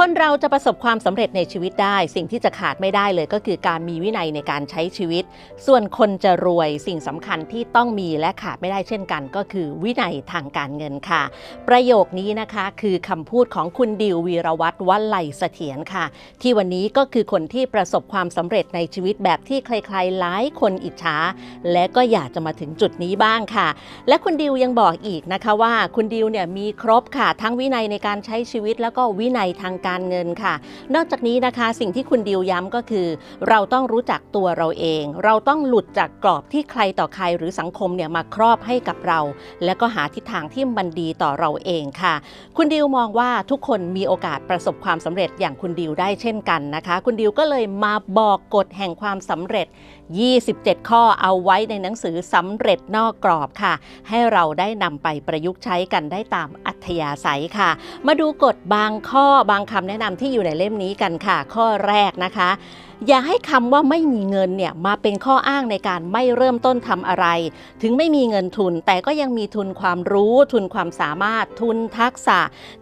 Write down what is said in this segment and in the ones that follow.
คนเราจะประสบความสำเร็จในชีวิตได้ สิ่งที่จะขาดไม่ได้เลยก็คือการมีวินัยในการใช้ชีวิต ส่วนคนจะรวยสิ่งสำคัญที่ต้องมีและขาดไม่ได้เช่นกัน ก็คือวินัยทางการเงินค่ะ ประโยคนี้นะคะคือคำพูดของคุณดิววีรวัตรวัลไลเสถียรค่ะ ที่วันนี้ก็คือคนที่ประสบความสำเร็จในชีวิตแบบที่ใครๆหลายคนอิจฉาและก็อยากจะมาถึงจุดนี้บ้างค่ะ และคุณดิวยังบอกอีกนะคะว่าคุณดิวเนี่ยมีครบค่ะ ทั้งวินัยในการใช้ชีวิตแล้วก็วินัยทางการเงินค่ะ นอกจากนี้นะคะสิ่งที่คุณดิวย้ำก็คือ เราต้องรู้จักตัวเราเอง เราต้องหลุดจากกรอบที่ใครต่อใครหรือสังคมเนี่ยมาครอบให้กับเรา และก็หาทิศทางที่มันดีต่อเราเองค่ะ คุณดิวมองว่าทุกคนมีโอกาสประสบความสำเร็จอย่างคุณดิวได้เช่นกันนะคะ คุณดิวก็เลยมาบอกกฎแห่งความสำเร็จ 27 ข้อเอาไว้ในหนังสือสำเร็จนอกกรอบค่ะ ให้เราได้นำไปประยุกต์ใช้กันได้ตามอัธยาศัยค่ะ มาดูกฎบางข้อบางคำแนะนำที่อยู่ในเล่มนี้กันค่ะ ข้อแรกนะคะอย่าให้คำว่าไม่มีเงินเนี่ยมาเป็นข้ออ้างในการไม่เริ่มต้นทำอะไร ถึงไม่มีเงินทุน แต่ก็ยังมีทุนความรู้ ทุนความสามารถ ทุนทักษะ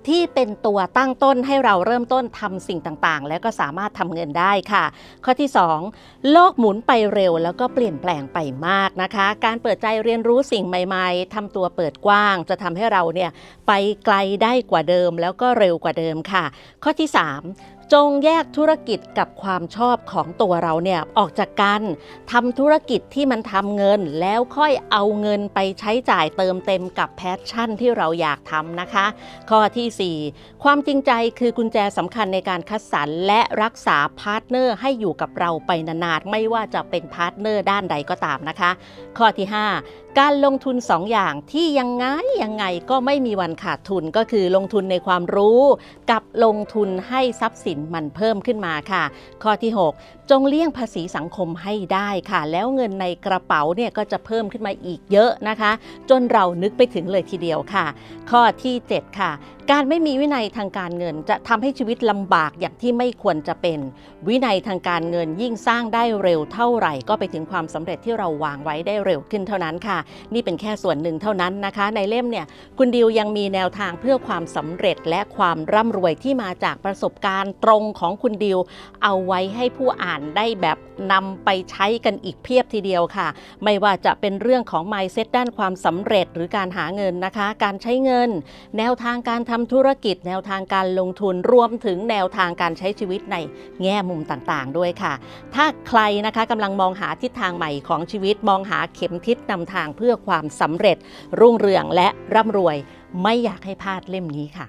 ที่เป็นตัวตั้งต้นให้เราเริ่มต้นทำสิ่งต่างๆ แล้วก็สามารถทำเงินได้ค่ะ ข้อที่ 2 โลกหมุนไปเร็ว แล้วก็เปลี่ยนแปลงไปมากนะคะ การเปิดใจเรียนรู้สิ่งใหม่ๆทำตัวเปิดกว้าง จะทำให้เราเนี่ยไปไกลได้กว่าเดิมแล้วก็เร็วกว่าเดิมค่ะ ข้อที่ 3จงแยกธุรกิจกับความชอบของตัวเราเนี่ยออกจากกันทำธุรกิจที่มันทำเงินแล้วค่อยเอาเงินไปใช้จ่ายเติมเต็มกับแพชชั่นที่เราอยากทำนะคะ ข้อทีสี่ 4 ความจริงใจคือกุญแจสำคัญในการคัดสรรและรักษาพาร์ทเนอร์ให้อยู่กับเราไปนานๆไม่ว่าจะเป็นพาร์ทเนอร์ด้านใดก็ตามนะคะ ข้อที่ 5 การลงทุน 2 อย่างที่ยังไงยังไงก็ไม่มีวันขาดทุนก็คือลงทุนในความรู้ กับลงทุนให้ทรัพย์สินมันเพิ่มขึ้นมาค่ะ ข้อที่ 6 จงเลี่ยงภาษีสังคมให้ได้ค่ะ แล้วเงินในกระเป๋าเนี่ยก็จะเพิ่มขึ้นมาอีกเยอะนะคะ จนเรานึกไปถึงเลยทีเดียวค่ะ ข้อที่ 7 ค่ะ การไม่มีวินัยทางการเงิน จะทำให้ชีวิตลำบากอย่างที่ไม่ควรจะเป็น วินัยทางการเงินยิ่งสร้างได้เร็วเท่าไหร่ ก็ไปถึงความสำเร็จที่เราวางไว้ได้เร็วขึ้นเท่านั้นค่ะ นี่เป็นแค่ส่วนหนึ่งเท่านั้นนะคะ ในเล่มเนี่ยคุณดิวยังมีแนวทางเพื่อความสำเร็จและความร่ำรวยที่มาจากประสบการณ์ตรงของคุณดิว เอาไว้ให้ผู้อ่านได้แบบนำไปใช้กันอีกเพียบทีเดียวค่ะ ไม่ว่าจะเป็นเรื่องของ mindset ด้านความสำเร็จหรือการหาเงินนะคะ การใช้เงิน แนวทางการทำธุรกิจ แนวทางการลงทุนรวมถึงแนวทางการใช้ชีวิตในแง่มุมต่างๆ ด้วยค่ะ ถ้าใครนะคะกำลังมองหาทิศทางใหม่ของชีวิตมองหาเข็มทิศนำทางเพื่อความสำเร็จ รุ่งเรืองและร่ำรวย ไม่อยากให้พลาดเล่มนี้ค่ะ